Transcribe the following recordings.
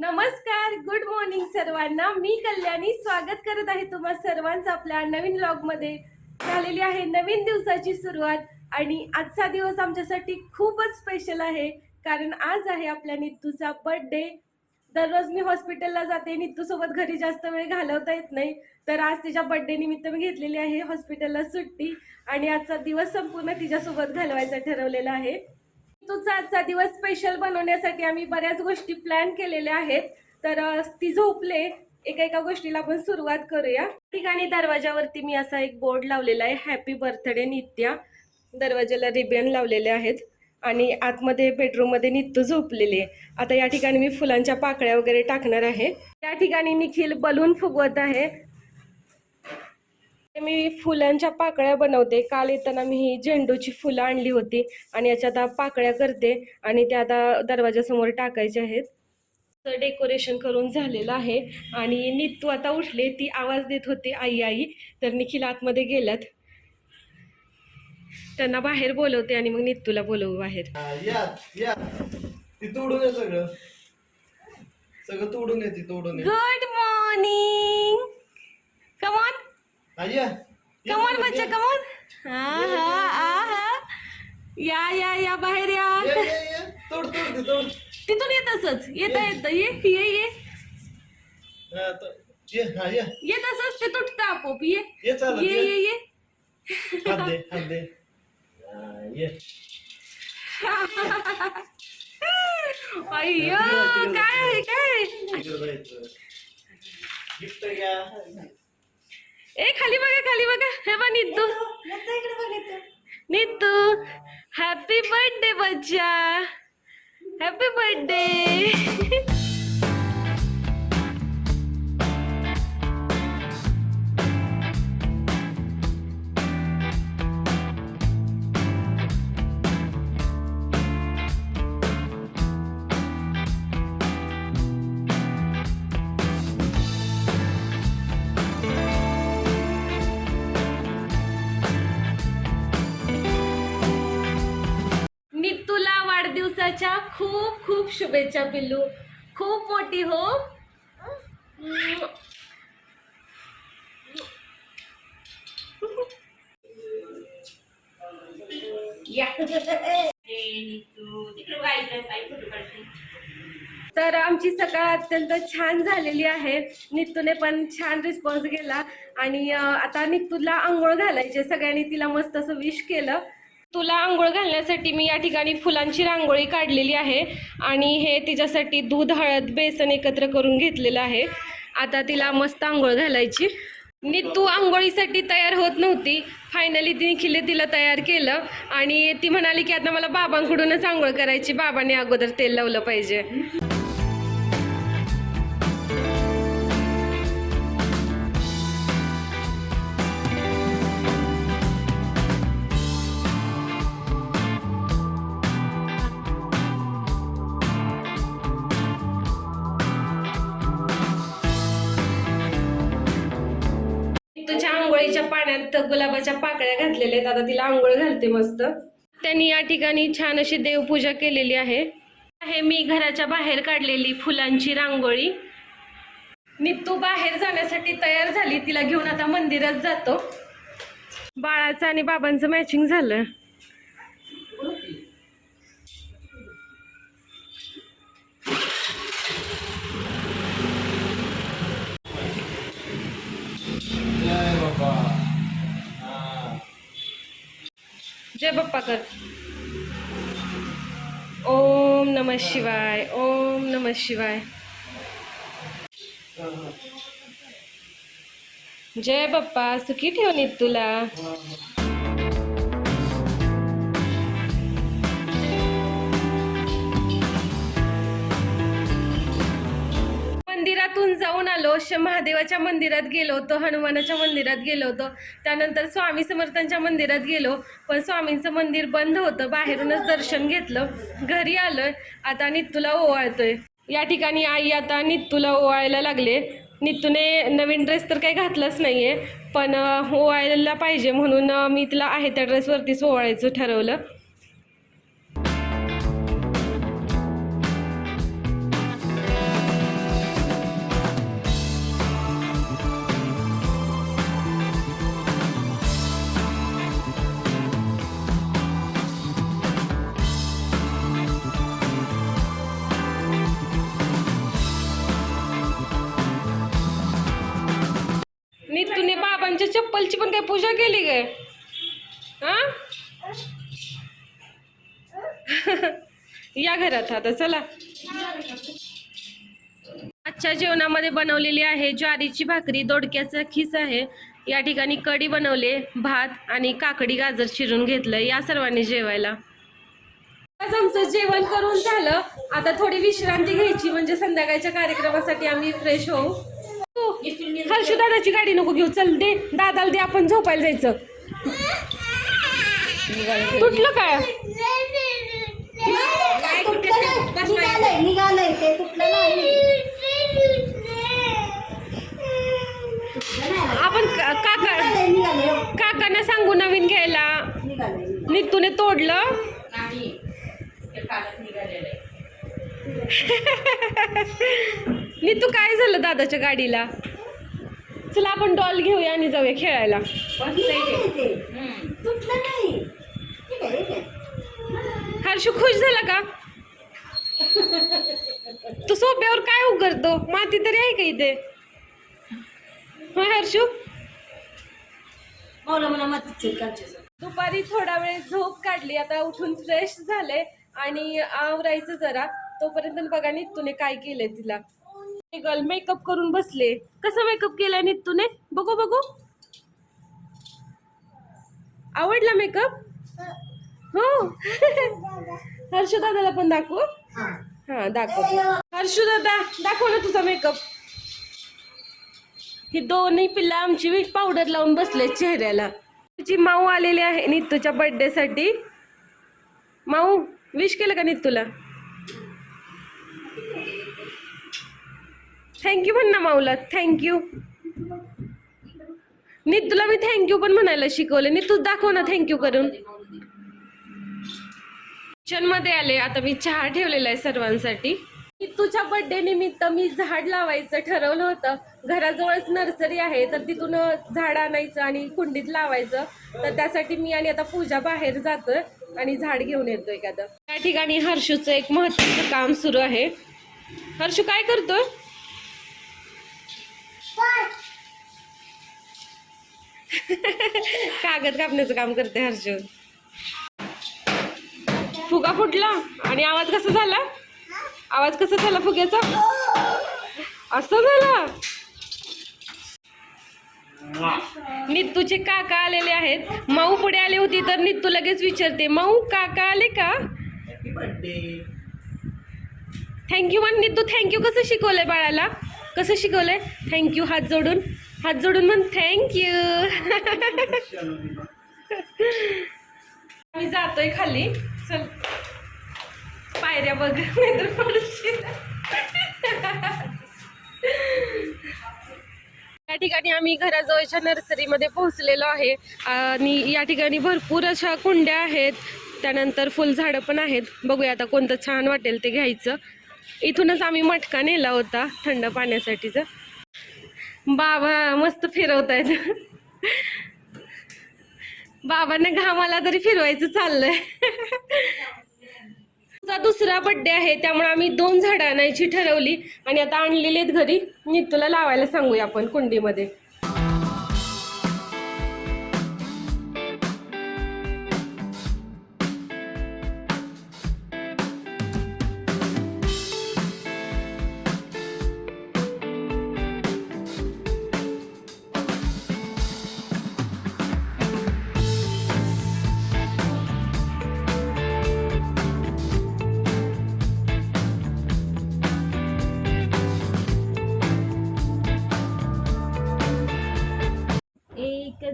नमस्कार good morning सर्वांना. मी कल्याणी. स्वागत करत आहे तुम्हा सर्वांचं आपल्या नवीन ब्लॉगमध्ये झालेली आहे नवीन दिवसाची सुरुवात आणि आजचा दिवस आमच्यासाठी खूपच स्पेशल आहे. कारण आज आहे आपल्या नित्तूचा बर्थडे दररोज मी हॉस्पिटलला जाते. नितूसोबत घरी जास्त वेळ घालवता येत नाही. तर आज तिच्या बर्थडे निमित्त मी घेतलेली आहे हॉस्पिटलला सुट्टी. आणि आजचा दिवस संपूर्ण तिच्यासोबत घालवायचा ठरवलेला आहे. तुझा आजचा दिवस स्पेशल बनवण्यासाठी आम्ही बऱ्याच गोष्टी प्लॅन केलेल्या आहेत. तर ती झोपले. एका एका गोष्टीला आपण सुरुवात करूया. ठिकाणी दरवाजावरती मी असा एक बोर्ड लावलेला आहे. Happy birthday Nitya. दरवाजाला रिबन लावलेले आहेत. आणि आतमध्ये बेडरूममध्ये नित्तू झोपलेली आहे. आता या ठिकाणी मी फुलांच्या पाकळ्या वगैरे टाकणार आहे. या ठिकाणी निखिल बलून फुगवत आहे. मी फुलांच्या पाकळ्या बनवते. काल येताना मी ही झेंडूची फुलं आणली होती आणि याच्या आता पाकळ्या करते आणि त्या आता दरवाजासमोर टाकायच्या आहेत. तर डेकोरेशन करून झालेलं आहे आणि नित्तू आता उठले. ती आवाज देत होती आई आई. तर निखिल आतमध्ये गेल्यात. त्यांना बाहेर बोलवते आणि मग नित्तूला बोलवू बाहेर. या या. ती तोडून ये सगळं. सगळं तोडून ये ती तोडून ये. गुड मॉर्निंग कमॉन बच्चा. कमॉन हा हा आ हा या या या बाहेर या. तिथून येत असच. येता येतं ये ये ये. तो- ये या. येत असच ते तुटतं आपोप ये. ये ये ये. अय्यो काय काय गिफ्ट घ्या ए खाली बघा खाली बघा. हे बघ नित्तू नित्तू हॅपी बर्थडे बच्चा. हॅपी बर्थडे वाढदिवसाच्या खूप खूप शुभेच्छा पिल्लू. खूप मोठी हो. तर आमची सकाळ अत्यंत छान झालेली आहे. नित्तूने पण छान रिस्पॉन्स केला आणि आता नित्तूला आंघोळ घालायचे सगळ्यांनी तिला मस्त असं विश केलं. तुला आंघोळ घालण्यासाठी मी या ठिकाणी फुलांची रांगोळी काढलेली आहे आणि हे तिच्यासाठी दूध हळद बेसन एकत्र करून घेतलेलं आहे. आता तिला मस्त आंघोळ घालायची. तू आंघोळीसाठी तयार होत नव्हती. फायनली ती निखिले तिला तयार केलं आणि ती म्हणाली की आता मला बाबांकडूनच आंघोळ करायची. बाबांनी अगोदर तेल लावलं पाहिजे. आंघोळीच्या पाण्यात गुलाबाच्या पाकळ्या घातलेल्या आहेत. आता तिला आंघोळ घालते मस्त. त्यांनी या ठिकाणी छान अशी देवपूजा केलेली आहे. आहे मी घराच्या बाहेर काढलेली फुलांची रांगोळी. नित्तू बाहेर जाण्यासाठी तयार झाली. तिला घेऊन आता मंदिरात जातो. बाळाचं आणि बाबांचं मॅचिंग झालं जय बाबा हा जय बाप्पा कर. ओम नम शिवाय ओम नम शिवाय. जय बाप्पा सुखी ठेवून तुला. मंदिरातून जाऊन आलो. महादेवाच्या मंदिरात गेलो होतो हनुमानाच्या मंदिरात गेलो होतो. त्यानंतर स्वामी समर्थांच्या मंदिरात गेलो. पण स्वामींचं मंदिर बंद होतं. बाहेरूनच दर्शन घेतलं. घरी आलोय. आता नित्तूला ओवाळतोय. या ठिकाणी आई आता नित्तूला ओवाळायला लागले. नित्तूने नवीन ड्रेस तर काही घातलाच नाहीये. पण ओवाळायला पाहिजे म्हणून मी तिला आहे त्या ड्रेसवरतीच ओवाळायचं ठरवलं. चप्पलची पण काय पूजा केली काय? हा? या घरात आता चला. आजच्या जेवणामध्ये बनवलेली आहे ज्वारीची भाकरी दोडक्याचा खीस आहे. या ठिकाणी कढी बनवले भात आणि काकडी गाजर चिरून घेतलं. या सर्वांनी जेवायला. आज आमचं जेवण करून झालं. आता थोडी विश्रांती घ्यायची म्हणजे संध्याकाळच्या कार्यक्रमासाठी आम्ही फ्रेश होऊ. हर्षू दादाची गाडी नको घेऊ. चल दे. दादाला दे. आपण झोपायला जायचं. तुटलं काय? नाही आपण काका काकांना सांगू नवीन घ्यायला. नितूने तोडलं. नीतू काय झालं दादाच्या गाडीला? चला आपण डॉल घेऊया आणि जाऊया खेळायला. ते हर्षू खुश झाला का? तू सोप्यावर काय उघडतो? माती तरी आहे का इथे? हर्षू? मला मला मातीचे कालचे दुपारी थोडा वेळ झोप काढली. आता उठून फ्रेश झाले आणि आवरायचं जरा. तोपर्यंत बघा नित्तूने काय केलंय तिला. गर्ल मेकअप करून बसले. कसा मेकअप केलाय नितूने बघू बघू. आवडला मेकअप हो. हर्षू दादाला पण दाखवू. हा दाखव. हर्षू दादा दाखव ना तुझा मेकअप ही दोन्ही पिल्ला आमची वीट पावडर लावून बसले चेहऱ्याला. तुझी माऊ आलेली आहे नितूच्या बर्थडे साठी. माऊ विश केलं का नितूला थँक्यू म्हण ना माऊला. थँक्यू नित्तूला मी थँक्यू पण म्हणायला शिकवले. नित्तू दाखव ना थँक्यू करून. किचनमध्ये आले. आता मी चहा ठेवलेला आहे सर्वांसाठी. तुझ्या बर्थडे निमित्त मी झाड लावायचं ठरवलं होतं. घराजवळच नर्सरी आहे तर तिथून झाड आणायचं आणि कुंडीत लावायचं. तर त्यासाठी मी आणि आता पूजा बाहेर जातोय आणि झाड घेऊन येतो एखादं. त्या ठिकाणी हर्षूचं एक महत्वाचं काम सुरू आहे. हर्षू काय करतोय? कागद कापण्याचं काम करते हर्षू फुगा फुटला. आणि आवाज कसा झाला? आवाज कसा झाला फुग्याचा? असं झाला? नित्तूचे काका आलेले आहेत. माऊ पुढे आले होती तर नित्तू लगेच विचारते माऊ काका आले का? थँक्यू म्हण नित्तू थँक्यू कसं शिकवलंय बाळाला? कसं शिकवलंय? थँक्यू हात जोडून. हात जोडून म्हण थँक्यू मी जातोय खाली. चल. पायऱ्या बघ. नाहीतर पडशील. या ठिकाणी आम्ही घराजवळच्या नर्सरीमध्ये पोहोचलेलो आहे. आणि या ठिकाणी भरपूर अशा कुंड्या आहेत. त्यानंतर फुलझाडं पण आहेत. बघूया आता कोणतं छान वाटेल ते घ्यायचं. इथूनच आम्ही मटका नेला होता थंड पाण्यासाठीचा. बाबा मस्त फिरवतायत. बाबांना घामाला तरी फिरवायचं चाललंय. तुझा दुसरा बड्डे आहे त्यामुळे आम्ही दोन झाडं आणायची ठरवली आणि आता आणलेली आहेत घरी. मी तुला लावायला सांगूया आपण कुंडीमध्ये.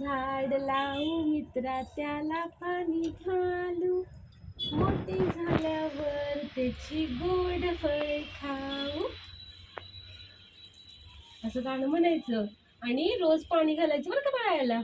झाड लावू मित्रा त्याला पाणी घालू. मोठे झाल्यावर त्याची गोड फळे खाऊ. असं गाणं म्हणायचं. आणि रोज पाणी घालायचं बरं का बाळाला?